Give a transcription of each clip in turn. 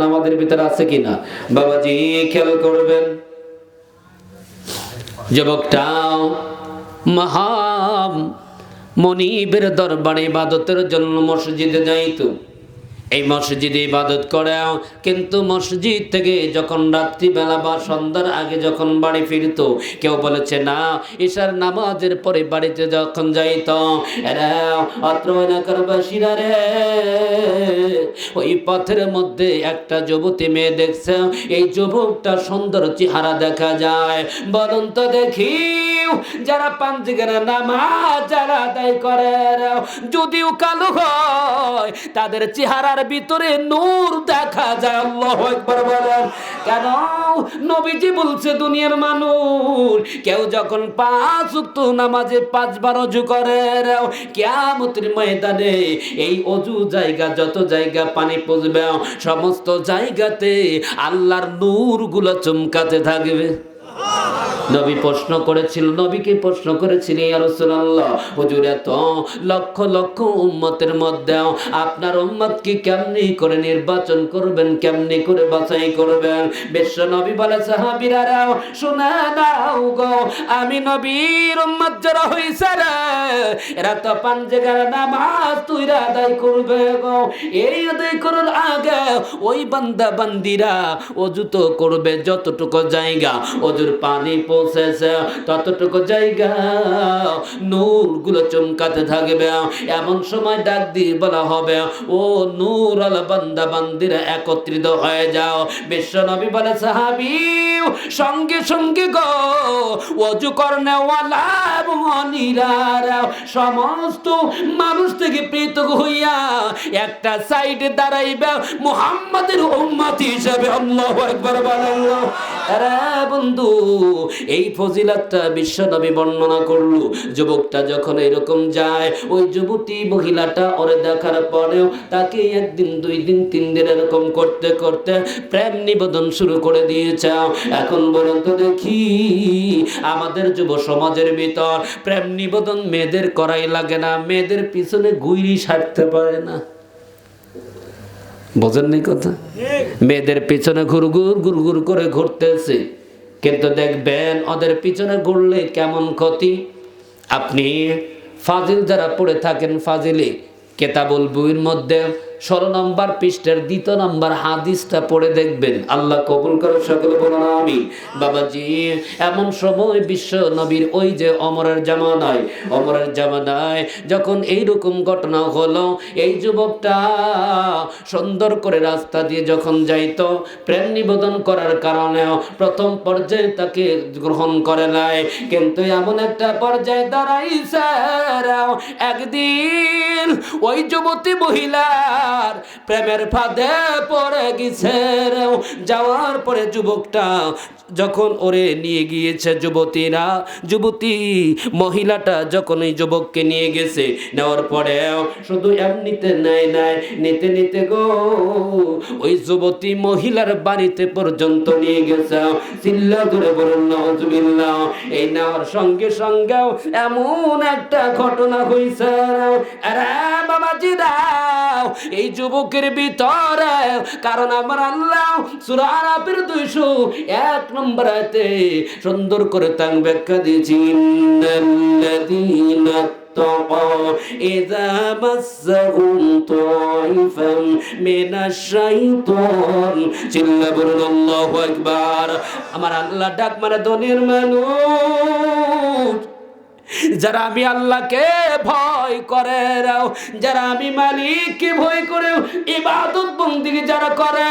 আমাদের ভিতরে আছে কিনা? বাবাজি, খেয়াল করবেন। যুবকটাও মহাম মনিবের দরবারে ইবাদতের জন্য মসজিদে যাইতো। এই মসজিদে ইবাদত করে কিন্তু মসজিদ থেকে যখন রাত্রিবেলা বা সন্ধ্যার আগে যখন বাড়ি ফিরতো, কেউ বলেছে, না, ঈশার নামাজের পরে বাড়িতে যখন যাইত ওই পথের মধ্যে একটা যুবতী মেয়ে দেখছে, এই যুবকটা সুন্দর চেহারা দেখা যায়। বলুন তো দেখি, যারা পাঞ্জিগারা নামাজ যারা আদায় করে যদিও কালো হয়, তাদের চেহারার ভিতরে নূর দেখা যায়, আল্লাহ একবার বলেন। কেন? নবীজি বলছে, দুনিয়ার মানুষ কেউ যখন পাঁচ উক্ত নামাজে পাঁচবার অজু করে, কেয়ামতের ময়দানে এই অজু জায়গা, যত জায়গা পানি পচবে সমস্ত জায়গাতে আল্লাহর নূরগুলো চমকাতে থাকবে। নবী প্রশ্ন করেছিল, নবীকে প্রশ্ন করেছিল রাসূলুল্লাহ, হুজুর, এত লক্ষ লক্ষ উম্মতের মধ্যে আপনার উম্মত কি কেমনি করে নির্বাচন করবেন, কেমনি করে বাছাই করবেন? বিশ্ব নবী বলে, সাহাবীরা শুনে নাও গো, আমি নবীর উম্মত যারা হইছে রে, এরা তো পাঞ্জেগার নামাজ তুইরা আদায় করবে গো। এই আদায় করার আগে ওই বান্দা বান্দিরা অজু তো করবে যতটুকু জায়গা। অজুর পানি পৌঁছেছে ততটুকু জায়গা। নূরগুলো চমকাতে থাকবে। এমন সময় ডাক দিয়ে বলা হবে, ও নূর আল বান্দা, বান্দিরা একত্রিত হয়ে যাও। বিশ্ব নবী বলে, সাহাবি, সঙ্গে সঙ্গে গো। অজু করনেওয়ালা এবং অনিরারা সমস্ত মানুষ থেকে পৃথক হইয়া একটা সাইডে দাঁড়াইবে। মুহাম্মাদের উম্মত হিসাবে আল্লাহু আকবার বলেন বন্ধু এই ফজিলাতটা বিশ্ব নবী বর্ণনা করল। যুবকটা যখন এরকম যায় ওই যুবতী মহিলাটা ওরে দেখার পরেও তাকে একদিন দুই দিন তিন দিন এরকম করতে করতে প্রেম নিবেদন শুরু করে দিয়েছে। এখন বলুন তো দেখি আমাদের যুব সমাজের ভিতর প্রেম নিবেদন মেয়েদের করাই লাগে না মেয়েদের পিছনে গুইরি সারতে পারে না। বোঝেননি কথা? মেয়েদের পিছনে ঘুরঘুর ঘুরঘুর করে ঘুরতেছে। কিন্তু দেখবেন ওদের পিছনে ঘুরলে কেমন ক্ষতি? আপনি ফাজিল যারা পড়ে থাকেন ফাজিলে, কেতাবুল বইয়ের মধ্যে ষোলো নম্বর পৃষ্ঠের দ্বিতীয় নম্বর হাদিসটা পড়ে দেখবেন। আল্লাহ কবুল করে সকলে বলুন আমি বাবাজি, এমন সময় বিশ্ব নবীর ওই যে অমরের জামানায় অমরের জামানায় যখন এইরকম ঘটনা হলো, এই যুবকটা সুন্দর করে রাস্তা দিয়ে যখন যাইত, প্রেম নিবেদন করার কারণে প্রথম পর্যায়ে তাকে গ্রহণ করে নাই। কিন্তু এমন একটা পর্যায়ে দাঁড়াই দাঁড়াইছে, একদিন ওই যুবতী মহিলার প্রেমের ফাঁদে পড়ে গেছে যাওয়ার পরে যুবকটা যখন ওরে নিয়ে গিয়েছে যুবতীরা, যুবতী মহিলাটা যখন ওই যুবককে নিয়ে গেছে, নেওয়ার পরে শুধু এমনিতে নেয় নাই, নিতে নিতে গো, ওই যুবতী মহিলার বাড়িতে পর্যন্ত নিয়ে গেছে। চিল্লা ধরে বলুন নজবিল্লা এই নেওয়ার সঙ্গে সঙ্গেও এমন একটা ঘটনা হয়েছে এই যুবকের ভিতরে, কারণ আমার আল্লাহ সূরা আরাফের 201 নম্বর আয়াতে সুন্দর করে তাং ব্যাখ্যা দিয়েছি ইন্নাল্লাযীনা اتقوا إذا مسهم طائفا من الشيطان চিল্লা বলুন আল্লাহু আকবার আমার আল্লাহ ডাক মানে দনের মানুষ যারা আমি আল্লাহকে ভয় করে রাও, যারা আমি মালিককে ভয় করে ইবাদত বন্দি যারা করে,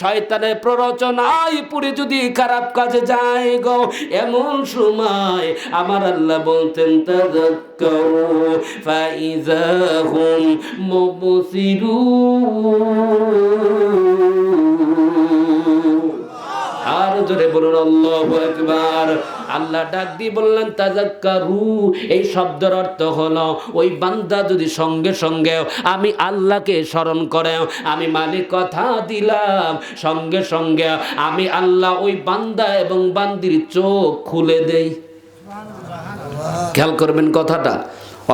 শয়তানের প্ররোচনায় পুরে যদি খারাপ কাজে যায় গো, এমন সময় আমার আল্লাহ বলতেন, তাযাক্কারু ফাইযা হুম মুবসিরুন আর জোরে বলুন, আল্লাহু আকবার। আল্লাহ ডাক দিয়ে বললেন, তাজাক্কারু। এই শব্দের অর্থ হলো, ওই বান্দা যদি সঙ্গে সঙ্গে আমি আল্লাহকে স্মরণ করে, আমি মালিক কথা দিলাম, সঙ্গে সঙ্গে আমি আল্লাহ ওই বান্দা এবং বান্দির চোখ খুলে দেই। খেয়াল করবেন কথাটা,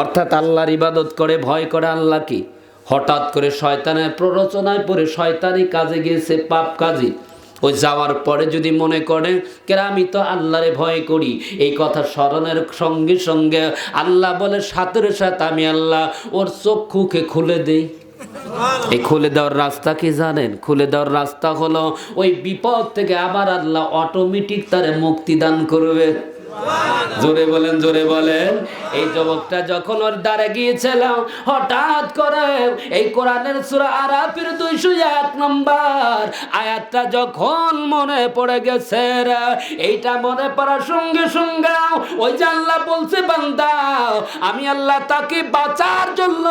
অর্থাৎ আল্লাহর ইবাদত করে, ভয় করে আল্লাহ কি? হঠাৎ করে শয়তানের প্ররোচনায় পড়ে, শয়তানি কাজে গিয়েছে, পাপ কাজে। ওই যাওয়ার পরে যদি মনে করে কেন আমি তো আল্লাহরে ভয় করি। এই কথা স্মরণের সঙ্গে সঙ্গে আল্লাহ বলে সাথের সাথে আমি আল্লাহ ওর চক্ষুকে খুলে দেই। এই খুলে দেওয়ার রাস্তা কি জানেন? খুলে দেওয়ার রাস্তা হলো ওই বিপদ থেকে আবার আল্লাহ অটোমেটিক তারে মুক্তি দান করবে। জোরে বলেন জোরে বলেন। এই যুবকটা যখন ওর দ্বারে গিয়েছিলাম হঠাৎ করে এই কোরআনের সূরা আরাফের 201 নম্বর আয়াতটা যখন মনে পড়ে গেছে এইটা মনে পড়ার সঙ্গে সঙ্গে ওই যে আল্লাহ বলছে, বান্দা, আমি আল্লাহ তাকে বাঁচার জন্য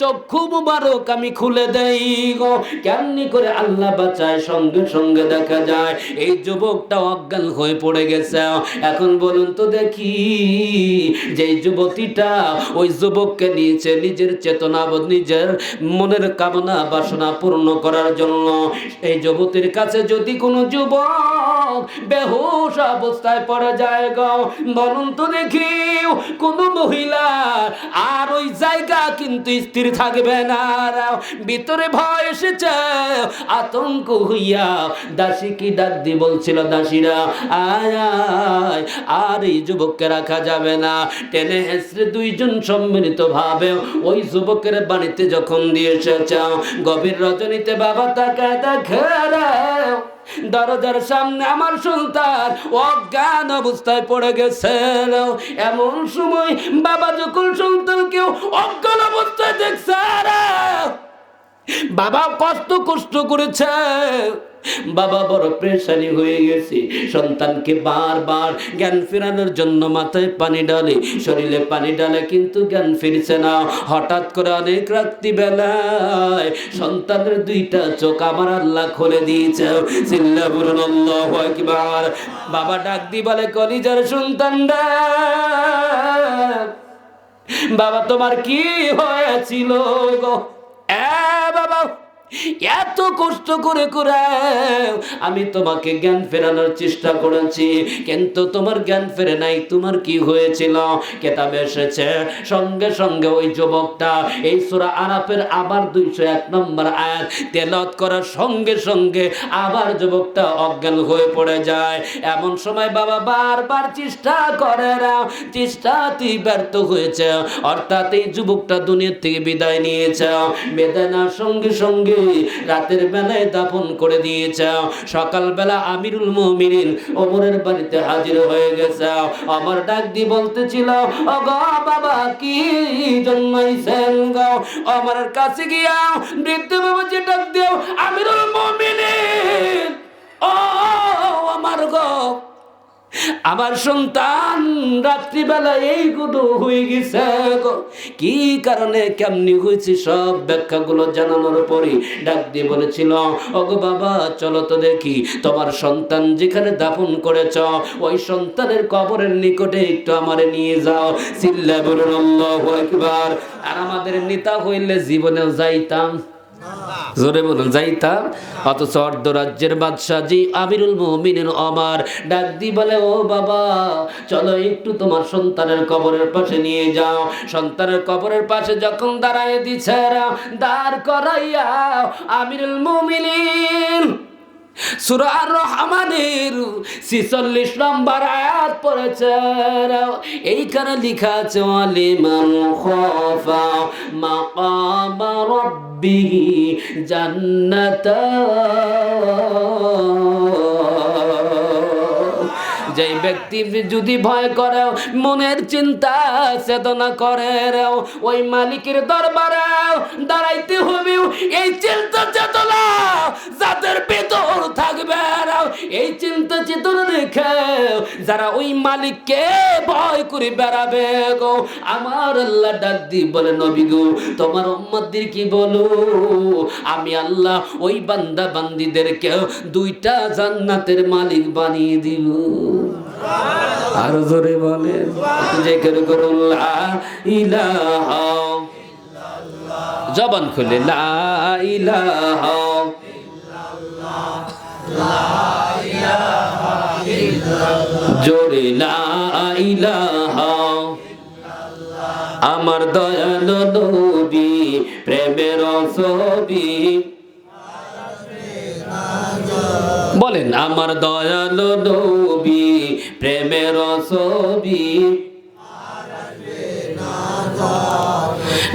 চক্ষু মুবারক আমি খুলে দেই গো। কেমনি করে আল্লাহ বাঁচায়? সঙ্গে সঙ্গে দেখা যায়, এই যুবকটা অজ্ঞান হয়ে পড়ে গেছে। এখন বলুন তো দেখি যে যুবতীটা ওই যুবককে নিয়েছে নিজের চেতনাবোধ নিজের মনের কামনা, বাসনা পূর্ণ করার জন্য। এই যুবতীর কাছে যদি কোনো যুবক বেহুশ অবস্থায় পড়ে যায় গো, বলুন তো দেখি, কোন মহিলা আর ওই জায়গা কিন্তু স্থির থাকবে না। ভিতরে ভয় এসেছে, আতঙ্ক হইয়া দাসী কি ডাক দিয়ে বলছিল দাসীরা, আয় আয় আর এই যুবককে রাখা যাবে না। টেনে হেসড়ে দুইজন সম্মিলিত ভাবে ওই যুবকের বাড়িতে যখন দিয়ে এসেছে, গভীর রজনীতে বাবা তাকায় দেখে দরজার সামনে আমার সন্তান অজ্ঞান অবস্থায় পড়ে গেছে। এমন সময় বাবা যখন সন্তানকেও অজ্ঞান অবস্থায় দেখছে বাবা কষ্ট কষ্ট করেছে। বাবা বড় প্রেশানি হয়ে গেছে। সন্তানকে বারবার জ্ঞান ফেরানোর জন্য মাথায় পানি ডালে শরীরে পানি ডালে কিন্তু জ্ঞান ফিরছে না। হঠাৎ করে অনেক রাত্রি বেলায় সন্তানের দুইটা চোখ আমার আল্লাহ খুলে দিয়েছে। চিল্লা বলুন আল্লাহু আকবার। বাবা ডাক দি বলে, কলিজার সন্তান বাবা তোমার কি হয়েছিল গো? এ বাবা এত কষ্ট করে করে আমি তোমাকে জ্ঞান ফেরানোর চেষ্টা করেছি, কিন্তু তোমার জ্ঞান ফেরে নাই, তোমার কি হয়েছিল? কেতাবে এসেছে, সঙ্গে সঙ্গে ওই যুবকটা, এই সুরা আরাফের আবার দুইশো এক নম্বর আয়াত তেলত করার সঙ্গে সঙ্গে আবার যুবকটা অজ্ঞান হয়ে পড়ে যায়। এমন সময় বাবা বারবার চেষ্টা করে না, চেষ্টাতেই ব্যর্থ হয়েছে। অর্থাৎ এই যুবকটা দুনিয়ার থেকে বিদায় নিয়েছে। বিদায় সঙ্গে সঙ্গে রাতের বেলায় দাফন করে দিয়েছে সকালবেলা আমিরুল মুমিনিন ওমরের বাড়িতে হাজির হয়ে গেছে। আমার ডাক দিয়ে বলতেছিল ও গো বাবা, কি জন্মাইছেন গো? আমার কাছে গিয়া বৃদ্ধ বাবা যে ডাক দিও আমিরুল মুমিনিন, ও আমার গো আমার সন্তান রাত্রিবেলা এই গুলো হয়ে গেছে। কি কারণে, কেমনি হয়েছে সব ব্যাখ্যাগুলো জানানোর পরে ডাক দিয়ে বলেছিল, ওগো বাবা, চলো তো দেখি, তোমার সন্তান যেখানে দাফন করেছ, ওই সন্তানের কবরের নিকটে একটু আমারে নিয়ে যাও। চিল্লা বলুন আকবার। আর আমাদের নেতা হইলে জীবনেও যাইতাম। জোরে বলুন, যাইতাম। অথচ অর্ধরাজ্যের বাদশাহ জি আমিরুল মুমিনিন অমার ডাক দি বলে, ও বাবা, চলো একটু তোমার সন্তানের কবরের পাশে নিয়ে যাও। সন্তানের কবরের পাশে যখন দাঁড়ায় দিছে দাঁড় করাইয়া আমিরুল মুমিনিন। সুরার রহমানের ছিচল্লিশ নম্বর আয়াত পড়েছে। এইখানে লিখা আছে আলিমান খফা মাকাম রব্বি জান্নাতা যে ব্যক্তি যদি ভয় করে, মনের চিন্তা চেতনা করে, ওই মালিকের দরবারে দাঁড়াইতে হবে। এই চিন্তা চেতনা যাদের ভেতর থাকবে, এই চিন্তা চেতনা রেখে যারা ওই মালিককে ভয় করে বেড়াবে গো, আমার আল্লাহ ডাক দি বলে, নবী গো, তোমার উম্মতদের কি বলো? আমি আল্লাহ ওই বান্দা বান্দিদেরকে দুইটা জান্নাতের মালিক বানিয়ে দিব। আরও জোরে বলেন, জেকের করুন, লা ইলাহা। জবান খুলে, লা ইলাহা। জোরে, লা ইলাহা। আমার দয়ালু নবী, প্রেমের ছবি। বলেন, আমার দয়ালু নবী। প্রেমের ছবি।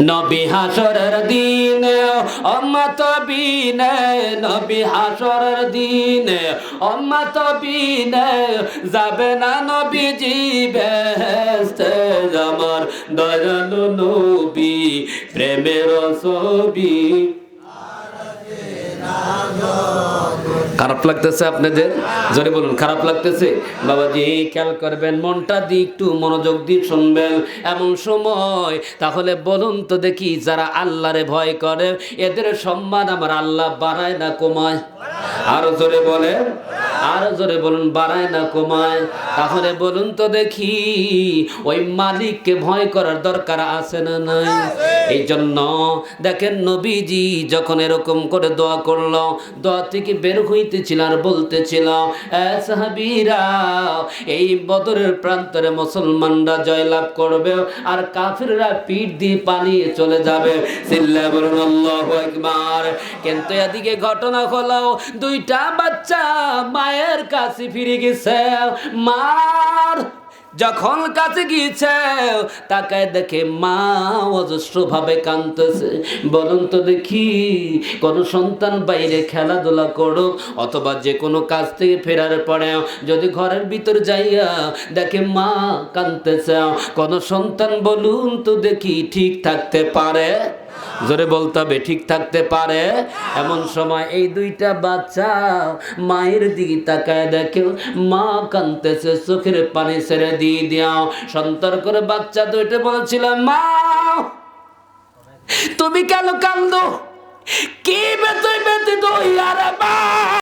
নবী হাসরের দিনে অম্মত বিনে, নবী হাসরের দিনে অম্মত বিনে যাবে না নবী বেহেস্তে আমার দয়ালু নবী, প্রেমের ছবি। খারাপ লাগতেছে আপনাদের? জোরে বলুন, খারাপ লাগতেছে? বাবাজি খেয়াল করবেন, মনটা দিয়ে একটু মনোযোগ দিয়ে শুনবেন। এমন সময়, তাহলে বলুন তো দেখি যারা আল্লাহরে ভয় করে, এদের সম্মান আমার আল্লাহ বাড়ায় না কমায়? আরও জোরে বলেন আরও জোরে বলুন, বাড়ায় না কমায়। তাহলে বলুন তো দেখি, ওই মালিককে ভয় করার দরকার আছে না নাই? এই জন্য দেখেন নবীজি যখন এরকম করে দোয়া করল, দোয়া থেকে বের হইতেছিল আর বলতেছিল, "এ এই বদরের প্রান্তরে মুসলমানরা জয়লাভ করবে আর কাফিররা পিঠ দিয়ে পালিয়ে চলে যাবে। কিন্তু এদিকে ঘটনা হলো, দুইটা বাচ্চা মায়ের কাছে ফিরে গেছে। মার যখন কাছে গিয়েছে তাকে দেখে মা অজস্র ভাবে কাঁদতেছে। বলুন তো দেখি, কোন সন্তান বাইরে খেলাধুলা করো অথবা যে কোনো কাজ থেকে ফেরার পরে যদি ঘরের ভিতর যাইয়া দেখে মা কাঁদতেছে, কোন সন্তান বলুন তো দেখি ঠিক থাকতে পারে? জোরে বলতে হবে, ঠিক থাকতে পারে। এমন সময় এই দুইটা বাচ্চা মায়ের দিকে তাকায় দেখে, মা কানতেছে চোখের পানি ছেড়ে দিয়ে দিয়াও। সন্তর করে বাচ্চা দুইটা বলছিল, মা, তুমি কেন কান্দো কি বেঁচে বেঁচে তো ইয়ারে মা?